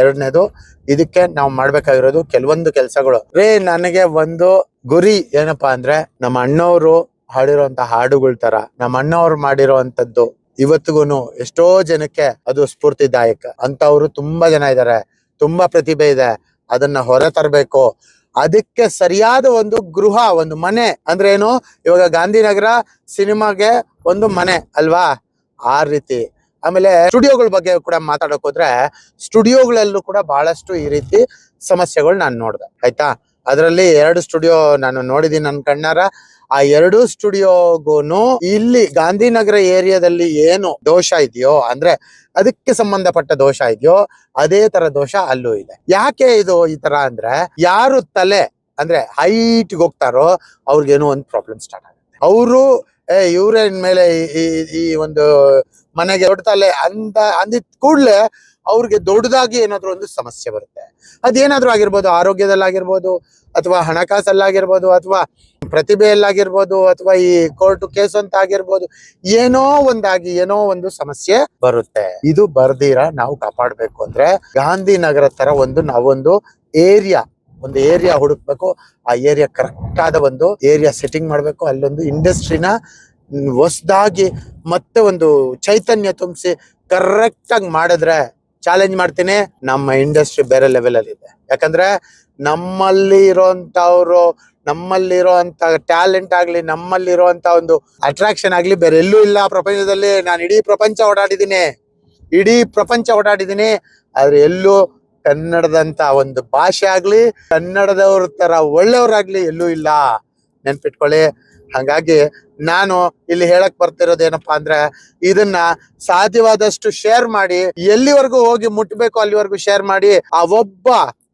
ಎರಡನೇದು, ಇದಕ್ಕೆ ನಾವು ಮಾಡ್ಬೇಕಾಗಿರೋದು ಕೆಲವೊಂದು ಕೆಲಸಗಳು. ರೇ, ನನಗೆ ಒಂದು ಗುರಿ ಏನಪ್ಪಾ ಅಂದ್ರೆ, ನಮ್ಮ ಅಣ್ಣವರು ಹಾಡಿರುವಂತ ಹಾಡುಗಳ ತರ, ನಮ್ಮ ಅಣ್ಣವ್ರು ಮಾಡಿರುವಂತದ್ದು ಇವತ್ತಿಗೂನು ಎಷ್ಟೋ ಜನಕ್ಕೆ ಅದು ಸ್ಫೂರ್ತಿದಾಯಕ. ಅಂತವ್ರು ತುಂಬಾ ಜನ ಇದ್ದಾರೆ ತುಂಬಾ ಪ್ರತಿಭೆ ಇದೆ, ಅದನ್ನ ಹೊರ ತರಬೇಕು. ಅದಕ್ಕೆ ಸರಿಯಾದ ಒಂದು ಗೃಹ, ಒಂದು ಮನೆ ಅಂದ್ರೆ ಏನು? ಇವಾಗ ಗಾಂಧಿನಗರ ಸಿನಿಮಾಗೆ ಒಂದು ಮನೆ ಅಲ್ವಾ? ಆ ರೀತಿ. ಆಮೇಲೆ ಸ್ಟುಡಿಯೋಗಳ ಬಗ್ಗೆ ಕೂಡ ಮಾತಾಡಕ್ ಹೋದ್ರೆ ಸ್ಟುಡಿಯೋಗಳಲ್ಲೂ ಕೂಡ ಬಹಳಷ್ಟು ಈ ರೀತಿ ಸಮಸ್ಯೆಗಳು ನಾನು ನೋಡಿದೆ, ಆಯ್ತಾ? ಅದರಲ್ಲಿ ಎರಡು ಸ್ಟುಡಿಯೋ ನಾನು ನೋಡಿದೀನಿ ನನ್ನ ಕಣ್ಣಾರ. ಆ ಎರಡು ಸ್ಟುಡಿಯೋಗೂನು ಇಲ್ಲಿ ಗಾಂಧಿನಗರ ಏರಿಯಾದಲ್ಲಿ ಏನು ದೋಷ ಇದೆಯೋ, ಅಂದ್ರೆ ಅದಕ್ಕೆ ಸಂಬಂಧಪಟ್ಟ ದೋಷ ಇದೆಯೋ, ಅದೇ ತರ ದೋಷ ಅಲ್ಲೂ ಇದೆ. ಯಾಕೆ ಇದು ಈ ತರ ಅಂದ್ರೆ ಯಾರು ತಲೆ, ಅಂದ್ರೆ ಹೈಟ್ ಹೋಗ್ತಾರೋ ಅವ್ರಿಗೇನೋ ಒಂದು ಪ್ರಾಬ್ಲಮ್ ಸ್ಟಾರ್ಟ್ ಆಗುತ್ತೆ. ಅವರು, ಏ, ಇವ್ರೆ ಮೇಲೆ ಈ- ಒಂದು ಮನೆಗೆ ದೊಡ್ಡ ಅಂದ ಅಂದಿದ್ ಕೂಡ್ಲೆ ಅವ್ರಿಗೆ ದೊಡ್ಡದಾಗಿ ಏನಾದ್ರು ಒಂದು ಸಮಸ್ಯೆ ಬರುತ್ತೆ. ಅದೇನಾದ್ರೂ ಆಗಿರ್ಬೋದು, ಆರೋಗ್ಯದಲ್ಲಾಗಿರ್ಬೋದು, ಅಥವಾ ಹಣಕಾಸಲ್ಲಾಗಿರ್ಬೋದು, ಅಥವಾ ಪ್ರತಿಭೆಯಲ್ಲಾಗಿರ್ಬೋದು, ಅಥವಾ ಈ ಕೋರ್ಟ್ ಕೇಸ್ ಅಂತ ಆಗಿರ್ಬೋದು, ಏನೋ ಒಂದಾಗಿ, ಏನೋ ಒಂದು ಸಮಸ್ಯೆ ಬರುತ್ತೆ. ಇದು ಬರ್ದಿರ ನಾವು ಕಾಪಾಡಬೇಕು ಅಂದ್ರೆ ಗಾಂಧಿನಗರ ತರ ಒಂದು ನಾವೊಂದು ಏರಿಯಾ ಒಂದು ಏರಿಯಾ ಹುಡುಕ್ಬೇಕು. ಆ ಏರಿಯಾ ಕರೆಕ್ಟ್ ಆದ ಒಂದು ಏರಿಯಾ ಸೆಟ್ಟಿಂಗ್ ಮಾಡಬೇಕು. ಅಲ್ಲೊಂದು ಇಂಡಸ್ಟ್ರಿನ ಹೊಸದಾಗಿ ಮತ್ತೆ ಒಂದು ಚೈತನ್ಯ ತುಂಬಿಸಿ ಕರೆಕ್ಟ್ ಆಗಿ ಮಾಡಿದ್ರೆ ಚಾಲೆಂಜ್ ಮಾಡ್ತೀನಿ. ನಮ್ಮ ಇಂಡಸ್ಟ್ರಿ ಬೇರೆ ಲೆವೆಲ್ ಅಲ್ಲಿ ಇದೆ. ಯಾಕಂದ್ರೆ ನಮ್ಮಲ್ಲಿ ಇರೋಂಥವ್ರು ನಮ್ಮಲ್ಲಿರುವಂತ ಟ್ಯಾಲೆಂಟ್ ಆಗ್ಲಿ ನಮ್ಮಲ್ಲಿರುವಂತ ಒಂದು ಅಟ್ರಾಕ್ಷನ್ ಆಗಲಿ ಬೇರೆ ಎಲ್ಲೂ ಇಲ್ಲ ಪ್ರಪಂಚದಲ್ಲಿ. ನಾನು ಇಡೀ ಪ್ರಪಂಚ ಓಡಾಡಿದ್ದೀನಿ. ಇಡೀ ಪ್ರಪಂಚ ಓಡಾಡಿದ್ದೀನಿ. ಆದರೆ ಎಲ್ಲೂ ಕನ್ನಡದಂತ ಒಂದು ಭಾಷೆ ಆಗ್ಲಿ, ಕನ್ನಡದವ್ರ ತರ ಒಳ್ಳೆಯವ್ರಾಗ್ಲಿ ಎಲ್ಲೂ ಇಲ್ಲ. ನೆನ್ಪಿಟ್ಕೊಳ್ಳಿ. ಹಾಗಾಗಿ ನಾನು ಇಲ್ಲಿ ಹೇಳಕ್ ಬರ್ತಿರೋದು ಏನಪ್ಪಾ ಅಂದ್ರೆ, ಇದನ್ನ ಸಾಧ್ಯವಾದಷ್ಟು ಶೇರ್ ಮಾಡಿ, ಎಲ್ಲಿವರೆಗೂ ಹೋಗಿ ಮುಟ್ಬೇಕು ಅಲ್ಲಿವರೆಗೂ ಶೇರ್ ಮಾಡಿ, ಆ ಒಬ್ಬ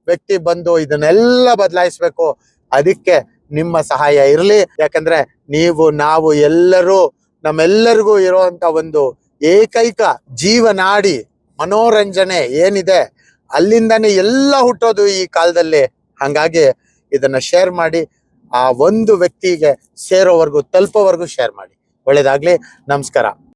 ವ್ಯಕ್ತಿ ಬಂದು ಇದನ್ನೆಲ್ಲ ಬದಲಾಯಿಸ್ಬೇಕು. ಅದಕ್ಕೆ ನಿಮ್ಮ ಸಹಾಯ ಇರಲಿ. ಯಾಕಂದ್ರೆ ನೀವು, ನಾವು ಎಲ್ಲರೂ, ನಮ್ಮೆಲ್ಲರಿಗೂ ಇರುವಂತ ಒಂದು ಏಕೈಕ ಜೀವನಾಡಿ, ಮನೋರಂಜನೆ ಏನಿದೆ ಅಲ್ಲಿಂದಾನೇ ಎಲ್ಲ ಹುಟ್ಟೋದು ಈ ಕಾಲದಲ್ಲಿ. ಹಂಗಾಗಿ ಇದನ್ನ ಶೇರ್ ಮಾಡಿ, ಆ ಒಂದು ವ್ಯಕ್ತಿಗೆ ಸೇರೋವರೆಗೂ, ತಲುಪೋವರೆಗೂ ಶೇರ್ ಮಾಡಿ. ಒಳ್ಳೇದಾಗ್ಲಿ. ನಮಸ್ಕಾರ.